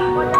Bye.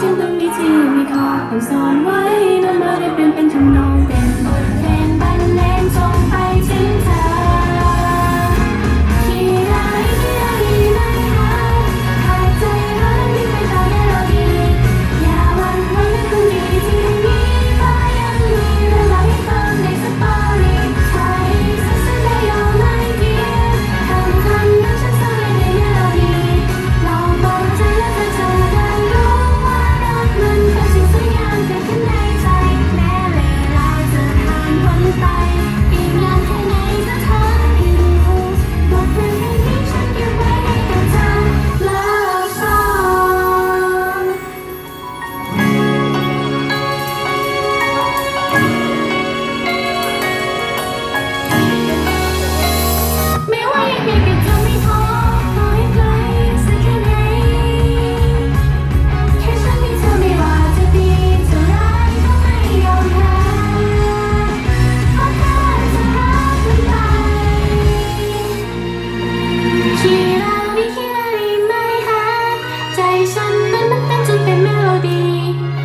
ฉันต้องมีที่มีคอคำสอนไว้นำมาเรียบเรียนเป็นทำนองเป็นบทเพลง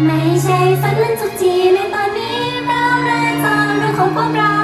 ไม่ใช่ฝันลันทุกทีในตอนนี้เราเริ่อนรู้ของพวกเรา